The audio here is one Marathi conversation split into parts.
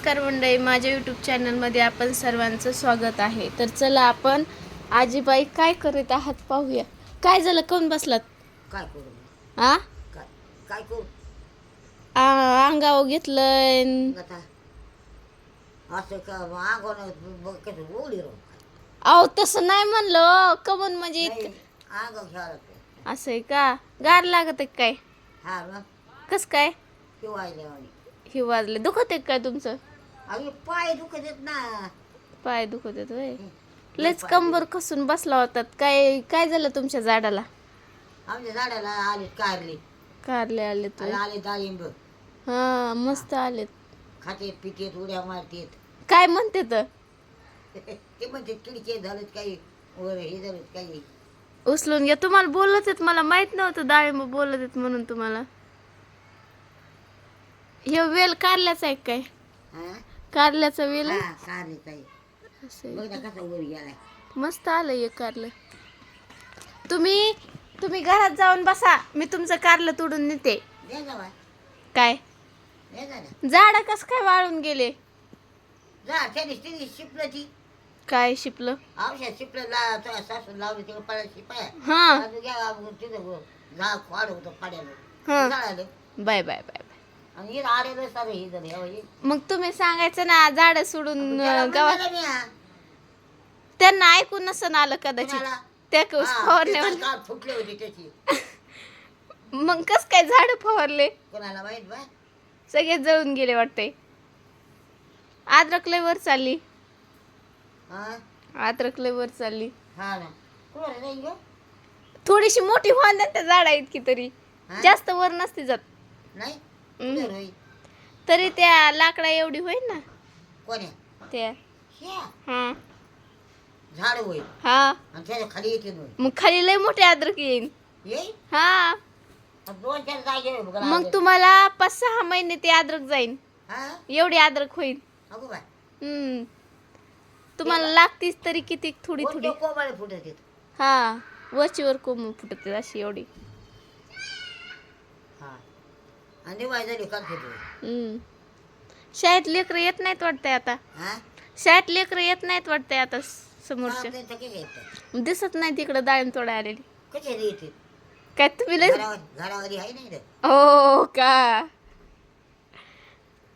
नमस्कार मंडळी माझ्या यूट्यूब चॅनलमध्ये आपण सर्वांचं स्वागत आहे. तर चला आपण आजीबाई काय करीत आहात पाहूया. काय झालं? कोण बसलात? काय करू? आ? काय काय करू? आ- अंगावर आता असं का कसं अहो तसं नाही म्हणलं कमन म्हणजे इतकं असं आहे का? गार लागत आहे काय? हा मग कस काय? हे वाजले. दुखत आहे काय तुमचं? अगे पाय दुखत येत ना. पाय दुखत आहेत होय. लयच कंबर कसून बसला होतात. काय काय झालं तुमच्या झाडाला? आमच्या झाडाला आले कारले. कारले आले तर आणि आले डाळिंब. हा मस्त आलेत. खातेत पितेत उड्या मारतेत. काय म्हणते तर ते म्हणते किडके झालेत काही वर हे झालेत काही. उचलून घ्या. तुम्हाला बोलत आहेत मला माहीत नव्हतं डाळिंब बोलत आहेत म्हणून तुम्हाला. हे वेल कारल्याचा आहे काय? हा? कारल्याचा वेल आहे? हा, कारले काही असं आहे. बघ ना कसा वर गेलाय. मस्त आलं हे कारलं. तुम्ही तुम्ही घरात जाऊन बसा. मी तुमचं कारलं तोडून नेते. दे जा बाय काय? दे जा ना. झाड कस काय वाळून गेले? जा त्याने तिने शिपलं ती. काय शिपलं? औषध शिपलं ला सासून लावली तिकडे पळा शिपाय. हा. घ्या तिथं होतं पाड्याला हा. झाडाले बाय बाय बाय. आणि हे सारं हे. मग तुम्ही सांगायचं ना झाड सोडून गावात ना. त्यांना ऐकून नसन आलं कदाचित. कुणाला? त्या फवारणे ते काल फुटले होते त्याची. मग कस काय झाड फवारले? कोणाला माहीत बाय सगळे जळून गेले वाटते अद्रक लय वर चालली. हा? अद्रक लय वर चालली. हा ना. कुणाला नाही गं? थोडीशी मोठी व्हान द्या त्या झाडा इतकी तरी. हा? जास्त वर नसते जात. नाही? हम्म. कुठं होई? तरी त्या लाकडा एवढी होईल ना? कोण्या? त्या. ह्या. हा. झाड होईल. हा. आणि त्याच्याखाली येते होई मग खाली लय मोठे अद्रक येईन. येई हा. दोन चार जागे होय बघा मग तुम्हाला पाच सहा महिने ते अद्रक जाईन. हा? एवढी अद्रक होईल अगो बाय हम्म. तुम्हाला लागतीच तरी किती थोडी थोडी. कोणते फुटत हा. वरची वर कोंब फुटत अशी एवढी. हा. आणि फुटू हम्म. शाळेत लेकरं येत नाहीत वाटतंय आता. हा? शाळेत लेकरं येत नाहीत वाटतंय आता समोरच्या दिसत नाही तिकडं डाळिंब तोडा आलेली. कसे काय तुम्ही लय घरावर घरावर आहे नाही रे हो का?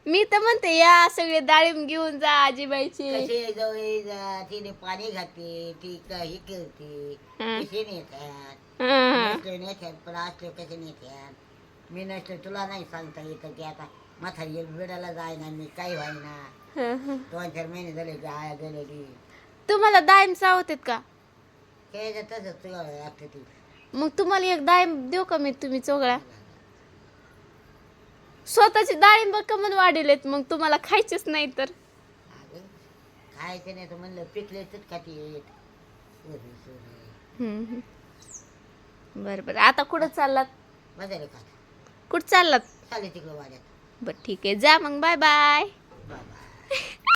मी तर म्हणते या सगळे डाळिंब घेऊन जा आजीबाईची. कसे जवळ जा तिने पाणी घालते ती काही करते हं. कसे नेतात? हं. नसले नेतात पण असले कसे नेतात? मी नसले तुला नाही सांगता येतं की आता म्हातारी वेळाला जायना मी काही व्हायना. दोन चार महिने झाले गाया गेलेली. तुम्हाला डाळिंब चावत आहेत का काय तसंच तुला लागतं ती. मग तुम्हाला एक डाळिंब देऊ का मी तुम्ही चोगळा स्वतःची डाळिंब कमन वाढेलेत मग तुम्हाला खायचेच नाही तर. अगं, खायचं नाही तर म्हणलं पिकले तर खाती येत. बरं बरं. आता कुठं चाललात? खात. कुठं चाललात? चालेल तिकडं वाड्यात बरं ठीक आहे. जा मग. Bye bye. Bye bye.